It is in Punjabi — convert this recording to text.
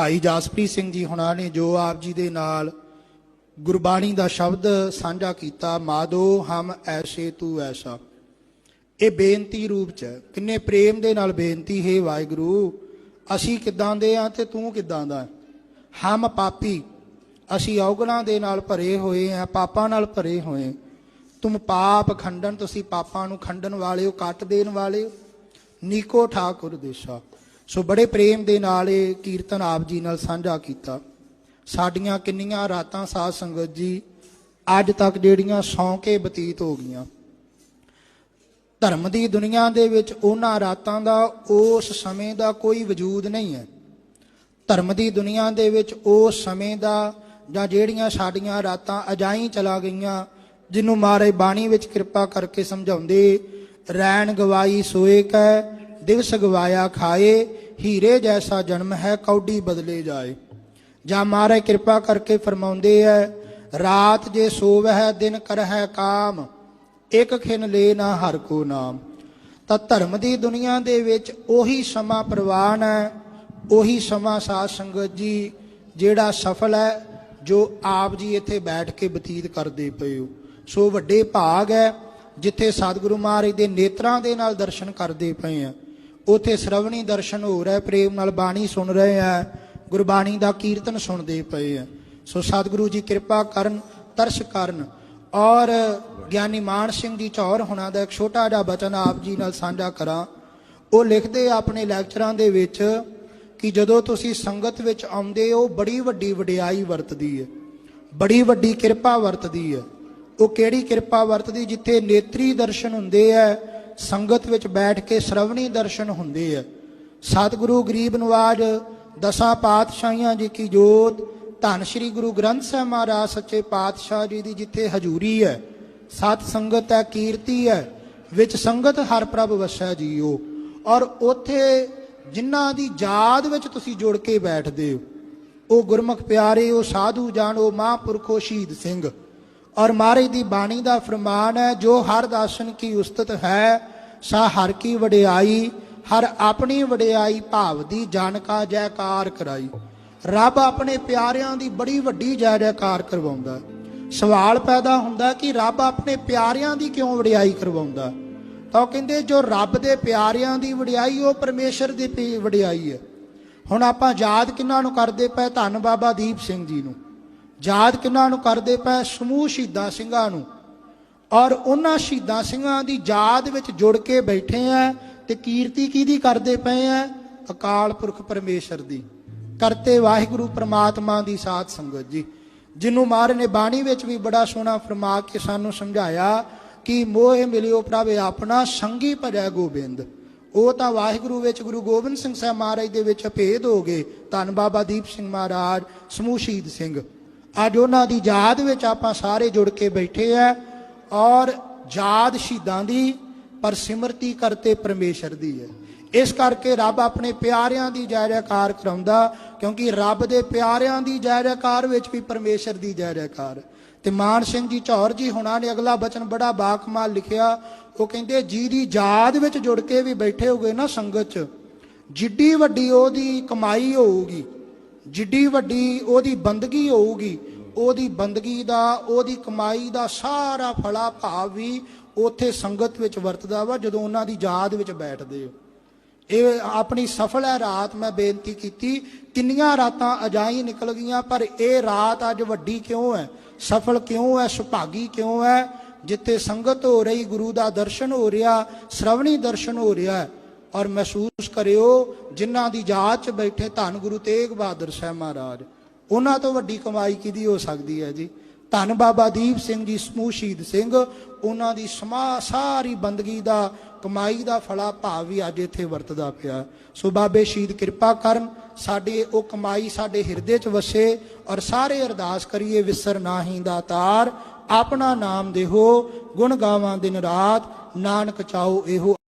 ਭਾਈ ਜਸਪ੍ਰੀਤ ਸਿੰਘ ਜੀ ਹੁਣਾਂ ਨੇ ਜੋ ਆਪ ਜੀ ਦੇ ਨਾਲ ਗੁਰਬਾਣੀ ਦਾ ਸ਼ਬਦ ਸਾਂਝਾ ਕੀਤਾ, ਮਾਦੋ ਹਮ ਐਸੇ ਤੂੰ ਐਸਾ। ਇਹ ਬੇਨਤੀ ਰੂਪ ਚ ਕਿੰਨੇ ਪ੍ਰੇਮ ਦੇ ਨਾਲ ਬੇਨਤੀ, ਹੈ ਵਾਹਿਗੁਰੂ, ਅਸੀਂ ਕਿਦਾਂ ਦੇ ਆ ਤੇ ਤੂੰ ਕਿਦਾਂ ਦਾ ਹਮ ਪਾਪੀ, ਅਸੀਂ ਔਗਣਾ ਦੇ ਨਾਲ ਭਰੇ ਹੋਏ ਆ, ਪਾਪਾਂ ਨਾਲ ਭਰੇ ਹੋਏ ਤੁਮ ਪਾਪ ਖੰਡਨ, ਤੁਸੀਂ ਪਾਪਾਂ ਨੂੰ ਖੰਡਨ ਵਾਲੇ ਹੋ, ਕੱਟ ਦੇਣ ਵਾਲੇ ਹੋ। ਨੀਕੋ ਠਾਕੁਰ ਦੇਸਾ। ਸੋ ਬੜੇ ਪ੍ਰੇਮ ਦੇ ਨਾਲ ਇਹ ਕੀਰਤਨ ਆਪ ਜੀ ਨਾਲ ਸਾਂਝਾ ਕੀਤਾ। ਸਾਡੀਆਂ ਕਿੰਨੀਆਂ ਰਾਤਾਂ ਸਾਧ ਸੰਗਤ ਜੀ ਅੱਜ ਤੱਕ ਜਿਹੜੀਆਂ ਸੌਂਕੇ ਬਤੀਤ ਹੋ ਗਈਆਂ। ਧਰਮ ਦੀ ਦੁਨੀਆ ਦੇ ਵਿੱਚ ਉਹਨਾਂ ਰਾਤਾਂ ਦਾ, ਉਸ ਸਮੇਂ ਦਾ ਕੋਈ ਵਜੂਦ ਨਹੀਂ ਹੈ। ਧਰਮ ਦੀ ਦੁਨੀਆ ਦੇ ਵਿੱਚ ਉਸ ਸਮੇਂ ਦਾ ਜਾਂ ਜਿਹੜੀਆਂ ਸਾਡੀਆਂ ਰਾਤਾਂ ਅਜਾਈ ਚਲਾ ਗਈਆਂ ਜਿਹਨੂੰ ਮਾਰੇ ਬਾਣੀ ਵਿੱਚ ਕਿਰਪਾ ਕਰਕੇ ਸਮਝਾਉਂਦੇ ਰੈਣ ਗਵਾਈ ਸੋਏ ਕੈ ਦਿਵਸ ਗਵਾਇਆ ਖਾਏ, ਹੀਰੇ ਜੈਸਾ ਜਨਮ ਹੈ, ਕੌਡੀ ਬਦਲੇ ਜਾਏ। ਜਾਂ ਮਾਰੇ ਕਿਰਪਾ ਕਰਕੇ ਫਰਮਾਉਂਦੇ ਐ, ਰਾਤ ਜੇ ਸੋਵਹਿ, ਦਿਨ ਕਰਹਿ ਕਾਮ, ਇੱਕ ਖਿਨ ਲੈ ਨਾ ਹਰ ਕੋ ਨਾਮ। ਤਾਂ ਧਰਮ ਦੀ ਦੁਨੀਆ ਦੇ ਵਿੱਚ ਉਹੀ ਸਮਾਂ ਪ੍ਰਵਾਨ ਹੈ ਉਹੀ ਸਮਾਂ ਸਾਧ ਸੰਗਤ ਜੀ, ਜਿਹੜਾ ਸਫਲ ਹੈ ਜੋ ਆਪ ਜੀ ਇੱਥੇ ਬੈਠ ਕੇ ਬਤੀਤ ਕਰਦੇ ਪਏ ਹੋ। ਸੋ ਵੱਡੇ ਭਾਗ ਹੈ ਜਿੱਥੇ ਸਤਿਗੁਰੂ ਮਹਾਰਾਜ ਦੇ ਨੇਤਰਾਂ ਦੇ ਨਾਲ ਦਰਸ਼ਨ ਕਰਦੇ ਪਏ ਆ। ਉਥੇ ਸ਼ਰਵਣੀ ਦਰਸ਼ਨ ਹੋ ਰਿਹਾ, ਪ੍ਰੇਮ ਨਾਲ ਬਾਣੀ ਸੁਣ ਰਹੇ ਆ, ਗੁਰਬਾਣੀ ਦਾ ਕੀਰਤਨ ਸੁਣਦੇ ਪਏ ਆ। ਸੋ ਸਤਿਗੁਰੂ ਜੀ ਕਿਰਪਾ ਕਰਨ, ਤਰਸ ਕਰਨ। ਔਰ ਗਿਆਨੀ ਮਾਨ ਸਿੰਘ ਜੀ ਚੌਰ ਹੁਣਾਂ ਦਾ ਇੱਕ ਛੋਟਾ ਜਿਹਾ ਬਚਨ ਆਪ ਜੀ ਨਾਲ ਸਾਂਝਾ ਕਰਾਂ। ਉਹ ਲਿਖਦੇ ਆਪਣੇ ਲੈਕਚਰਾਂ ਦੇ ਵਿੱਚ ਕਿ ਜਦੋਂ ਤੁਸੀਂ ਸੰਗਤ ਵਿੱਚ ਆਉਂਦੇ ਹੋ, ਬੜੀ ਵੱਡੀ ਵਡਿਆਈ ਵਰਤਦੀ ਹੈ ਬੜੀ ਵੱਡੀ ਕਿਰਪਾ ਵਰਤਦੀ ਹੈ ਉਹ ਕਿਹੜੀ ਕਿਰਪਾ ਵਰਤਦੀ? ਜਿੱਥੇ ਨੇਤਰੀ ਦਰਸ਼ਨ ਹੁੰਦੇ ਆ ਸੰਗਤ ਵਿੱਚ ਬੈਠ ਕੇ ਸ਼ਰਵਣੀ ਦਰਸ਼ਨ ਹੁੰਦੇ ਆ। ਸਤਿਗੁਰੂ ਗਰੀਬ ਨਵਾਜ, ਦਸਾਂ ਪਾਤਸ਼ਾਹੀਆਂ ਜੀ ਕੀ ਜੋਤ, ਧੰਨ ਸ਼੍ਰੀ ਗੁਰੂ ਗ੍ਰੰਥ ਸਾਹਿਬ ਮਹਾਰਾਜ ਸੱਚੇ ਪਾਤਸ਼ਾਹ ਜੀ ਦੀ ਜਿੱਥੇ ਹਜ਼ੂਰੀ ਹੈ, ਸਤ ਸੰਗਤ ਹੈ, ਕੀਰਤੀ ਹੈ, ਵਿੱਚ ਸੰਗਤ ਹਰ ਪ੍ਰਭ ਵਸੈ ਜੀਓ। ਔਰ ਉਥੇ ਜਿਨ੍ਹਾਂ ਦੀ ਯਾਦ ਵਿੱਚ ਤੁਸੀਂ ਜੁੜ ਕੇ ਬੈਠਦੇ ਹੋ, ਉਹ ਗੁਰਮੁਖ ਪਿਆਰੇ, ਉਹ ਸਾਧੂ ਜਾਣੋ ਮਹਾਂਪੁਰਖੋ ਸ਼ਹੀਦ ਸਿੰਘ। ਔਰ ਮਹਾਰਾਜ ਦੀ ਬਾਣੀ ਦਾ ਫਰਮਾਨ ਹੈ, ਜੋ ਹਰ ਦਾਸਨ ਕੀ ਉਸਤਤ ਹੈ ਸਾ ਹਰ ਕੀ ਵਡਿਆਈ, ਹਰ ਆਪਣੀ ਵਡਿਆਈ ਭਾਵ ਦੀ ਜਾਣਕਾ ਜੈਕਾਰ ਕਰਾਈ। ਰੱਬ ਆਪਣੇ ਪਿਆਰਿਆਂ ਦੀ ਬੜੀ ਵੱਡੀ ਜੈ ਜੈਕਾਰ ਕਰਵਾਉਂਦਾ। ਸਵਾਲ ਪੈਦਾ ਹੁੰਦਾ ਕਿ ਰੱਬ ਆਪਣੇ ਪਿਆਰਿਆਂ ਦੀ ਕਿਉਂ ਵਡਿਆਈ ਕਰਵਾਉਂਦਾ? ਤਾਂ ਉਹ ਕਹਿੰਦੇ, ਜੋ ਰੱਬ ਦੇ ਪਿਆਰਿਆਂ ਦੀ ਵਡਿਆਈ, ਉਹ ਪਰਮੇਸ਼ਰ ਦੀ ਪੀ- ਵਡਿਆਈ ਹੈ। ਹੁਣ ਆਪਾਂ ਯਾਦ ਕਿਹਨਾਂ ਨੂੰ ਕਰਦੇ ਪਏ ਧੰਨ ਬਾਬਾ ਦੀਪ ਸਿੰਘ ਜੀ ਨੂੰ? ਯਾਦ ਕਿਹਨਾਂ ਨੂੰ ਕਰਦੇ ਪਏ ਸਮੂਹ ਸ਼ਹੀਦਾਂ ਸਿੰਘਾਂ ਨੂੰ? ਔਰ ਉਹਨਾਂ ਸ਼ਹੀਦਾਂ ਸਿੰਘਾਂ ਦੀ ਯਾਦ ਵਿੱਚ ਜੁੜ ਕੇ ਬੈਠੇ ਆ ਤੇ ਕੀਰਤੀ ਕਿਹਦੀ ਕਰਦੇ ਪਏ ਆ ਅਕਾਲ ਪੁਰਖ ਪਰਮੇਸ਼ਰ ਦੀ। ਕਰਤੇ ਵਾਹਿਗੁਰੂ ਪ੍ਰਮਾਤਮਾ ਦੀ ਸਾਥ ਸੰਗਤ ਜੀ। ਜਿਹਨੂੰ ਮਾਰ ਨੇ ਬਾਣੀ ਵਿੱਚ ਵੀ ਬੜਾ ਸੋਹਣਾ ਫਰਮਾ ਕੇ ਸਾਨੂੰ ਸਮਝਾਇਆ ਕਿ ਮੋਹ ਮਿਲਿਓ ਪ੍ਰਭ ਆਪਣਾ, ਸੰਗੀ ਭਜੈ ਗੋਬਿੰਦ। ਉਹ ਤਾਂ ਵਾਹਿਗੁਰੂ ਵਿੱਚ ਗੁਰੂ ਗੋਬਿੰਦ ਸਿੰਘ ਸਾਹਿਬ ਮਹਾਰਾਜ ਦੇ ਵਿੱਚ ਭੇਦ ਹੋ ਗਏ। ਧੰਨ ਬਾਬਾ ਦੀਪ ਸਿੰਘ ਮਹਾਰਾਜ, ਸਮੂਹ ਸ਼ਹੀਦ ਸਿੰਘ। ਅੱਜ ਉਹਨਾਂ ਦੀ ਯਾਦ ਵਿੱਚ ਆਪਾਂ ਸਾਰੇ ਜੁੜ ਕੇ ਬੈਠੇ ਆ ਔਰ ਯਾਦ ਸ਼ਹੀਦਾਂ ਦੀ ਪਰ ਸਿਮਰਤੀ ਕਰਤੇ ਪਰਮੇਸ਼ਰ ਦੀ ਹੈ। ਇਸ ਕਰਕੇ ਰੱਬ ਆਪਣੇ ਪਿਆਰਿਆਂ ਦੀ ਜੈ ਜੈਕਾਰ ਕਰਾਉਂਦਾ, ਕਿਉਂਕਿ ਰੱਬ ਦੇ ਪਿਆਰਿਆਂ ਦੀ ਜੈ ਜੈਕਾਰ ਵਿੱਚ ਵੀ ਪਰਮੇਸ਼ਰ ਦੀ ਜੈ ਜੈਕਾਰ। ਤੇ ਮਾਨ ਸਿੰਘ ਜੀ ਝੌਰ ਜੀ ਹੁਣਾਂ ਨੇ ਅਗਲਾ ਬਚਨ ਬੜਾ ਬਾਕਮਾਲ ਲਿਖਿਆ। ਉਹ ਕਹਿੰਦੇ, ਜੀ ਦੀ ਯਾਦ ਵਿੱਚ ਜੁੜ ਕੇ ਵੀ ਬੈਠੇ ਹੋਗੇ ਨਾ ਸੰਗਤ 'ਚ, ਜਿੱਡੀ ਵੱਡੀ ਉਹਦੀ ਕਮਾਈ ਹੋਊਗੀ, ਜਿੱਡੀ ਵੱਡੀ ਉਹਦੀ ਬੰਦਗੀ ਹੋਊਗੀ ਉਹਦੀ ਬੰਦਗੀ ਦਾ, ਉਹਦੀ ਕਮਾਈ ਦਾ ਸਾਰਾ ਫਲਾ ਭਾਵ ਵੀ ਉਥੇ ਸੰਗਤ ਵਿੱਚ ਵਰਤਦਾ ਵਾ, ਜਦੋਂ ਉਹਨਾਂ ਦੀ ਯਾਦ ਵਿੱਚ ਬੈਠਦੇ ਹੋ ਇਹ ਆਪਣੀ ਸਫਲ ਹੈ ਰਾਤ, ਮੈਂ ਬੇਨਤੀ ਕੀਤੀ, ਕਿੰਨੀਆਂ ਰਾਤਾਂ ਅਜਾਈ ਨਿਕਲ ਗਈਆਂ, ਪਰ ਇਹ ਰਾਤ ਅੱਜ ਵੱਡੀ ਕਿਉਂ ਹੈ? ਸਫਲ ਕਿਉਂ ਹੈ? ਸੁਭਾਗੀ ਕਿਉਂ ਹੈ? ਜਿੱਥੇ ਸੰਗਤ ਹੋ ਰਹੀ, ਗੁਰੂ ਦਾ ਦਰਸ਼ਨ ਹੋ ਰਿਹਾ, ਸ਼ਰਵਣੀ ਦਰਸ਼ਨ ਹੋ ਰਿਹਾ ਔਰ ਮਹਿਸੂਸ ਕਰਿਓ, ਜਿਨ੍ਹਾਂ ਦੀ ਯਾਦ 'ਚ ਬੈਠੇ ਧੰਨ ਗੁਰੂ ਤੇਗ ਬਹਾਦਰ ਸਾਹਿਬ ਮਹਾਰਾਜ ਉਹਨਾਂ ਤੋਂ ਵੱਡੀ ਕਮਾਈ ਕਿਹਦੀ ਹੋ ਸਕਦੀ ਹੈ ਜੀ? ਧੰਨ ਬਾਬਾ ਦੀਪ ਸਿੰਘ ਜੀ, ਸਮੂਹ ਸ਼ਹੀਦ ਸਿੰਘ, ਉਹਨਾਂ ਦੀ ਸਮਾ ਸਾਰੀ ਬੰਦਗੀ ਦਾ, ਕਮਾਈ ਦਾ ਫਲਾ ਭਾਵ ਵੀ ਅੱਜ ਇੱਥੇ ਵਰਤਦਾ ਪਿਆ। ਸੋ ਬਾਬੇ ਸ਼ਹੀਦ ਕਿਰਪਾ ਕਰਨ, ਸਾਡੇ ਉਹ ਕਮਾਈ ਸਾਡੇ ਹਿਰਦੇ 'ਚ ਵਸੇ ਔਰ ਸਾਰੇ ਅਰਦਾਸ ਕਰੀਏ, ਵਿਸਰ ਨਾਹੀ ਦਾਤਾਰ ਆਪਣਾ ਨਾਮ ਦੇਹੋ, ਗੁਣ ਗਾਵਾਂ ਦਿਨ ਰਾਤ, ਨਾਨਕ ਚਾਓ ਇਹੋ